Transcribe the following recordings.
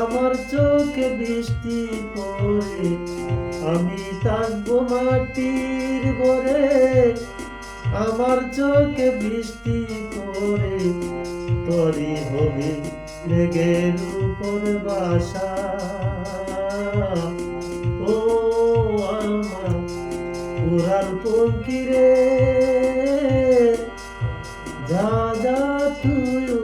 আমার চোখে বৃষ্টি পড়ে আমি থাকব মাটির ঘরে। আমার চোখে বৃষ্টি পড়ে তরি হবে মেঘের উপর বাসা। ও আমার উড়াল পঙ্কিরে যা যা তুই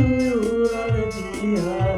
সুরাল বিহার